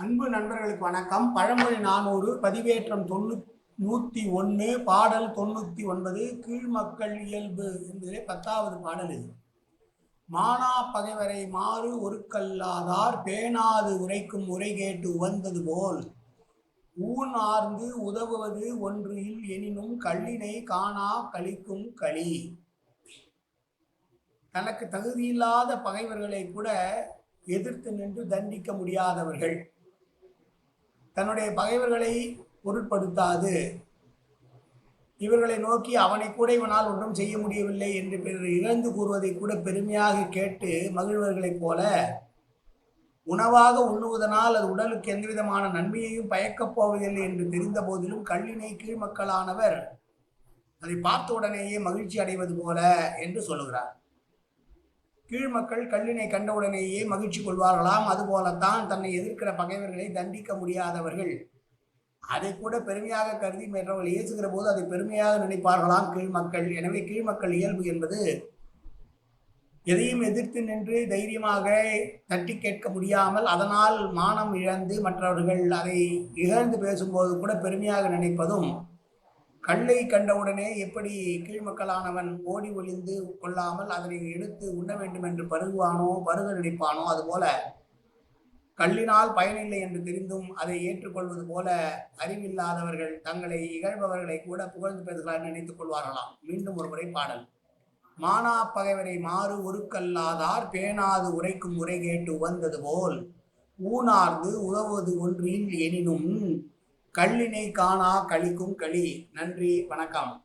அன்பு நண்பர்களுக்கு வணக்கம். பழமொழி நானூறு பதிவேற்றம் தொண்ணூ நூற்றி ஒன்று பாடல் தொண்ணூற்றி ஒன்பது கீழ்மக்கள் இயல்பு என்பதிலே பத்தாவது பாடல் இது. மானா பகைவரை மாறு ஒருக்கல்லாதார் பேணாது உரைக்கும் உரை கேட்டு உவந்தது போல். ஊன் ஆர்ந்து உதவுவது ஒன்று இல் எனினும் கள்ளினை காணா கழிக்கும் களி. தனக்கு தகுதியில்லாத பகைவர்களை கூட எதிர்த்து நின்று தண்டிக்க முடியாதவர்கள். தன்னுடைய பகைவர்களை பொருட்படுத்தாது. இவர்களை நோக்கி அவனை கூட இவனால் ஒன்றும் செய்ய முடியவில்லை என்று பிறர் இழந்து கூறுவதை கூட பெருமையாக கேட்டு மகிழ்வர்களைப் போல உணவாக உண்ணுவதனால் அது உடலுக்கு எந்த விதமான நன்மையையும் பயக்கப் போவதில்லை என்று தெரிந்த போதிலும் கல்லினை கீழ்மக்களானவர் அதை பார்த்த உடனேயே மகிழ்ச்சி அடைவது போல என்று சொல்லுகிறார். கீழ் மக்கள் கல்லினை கண்டவுடனேயே மகிழ்ச்சி கொள்வார்களாம். அதுபோலத்தான் தன்னை எதிர்க்கிற பகைவர்களை தண்டிக்க முடியாதவர்கள். அதை கூட பெருமையாக கருதி மற்றவர்கள் இயேசுகிற போது அதை பெருமையாக நினைப்பார்களாம் கீழ் மக்கள். எனவே கீழ்மக்கள் இயல்பு என்பது எதையும் எதிர்த்து நின்று தைரியமாக தட்டி கேட்க முடியாமல் அதனால் மானம் இழந்து மற்றவர்கள் அதை இகழ்ந்து பேசும்போது கூட பெருமையாக நினைப்பதும் கல்லை கண்டவுடனே எப்படி கீழ்மக்களானவன் ஓடி ஒளிந்து கொள்ளாமல் அதனை எடுத்து உண்ண வேண்டும் என்று பருகுவானோ பருக நினைப்பானோ? அதுபோல கல்லினால் பயனில்லை என்று தெரிந்தும் அதை ஏற்றுக்கொள்வது போல அறிவில்லாதவர்கள் தங்களை இகழ்பவர்களை கூட புகழ்ந்து பெறுகிறார் நினைத்துக் கொள்வார்களாம். மீண்டும் ஒரு முறை பாடல். மானா பகைவரை மாறு ஒருக்கல்லாதார் பேணாது உரைக்கும் உரை கேட்டு உவந்தது போல். ஊனார்ந்து உதவுவது ஒன்றில் எனினும் கல்லினை காணா கழிக்கும் களி. நன்றி வணக்கம்.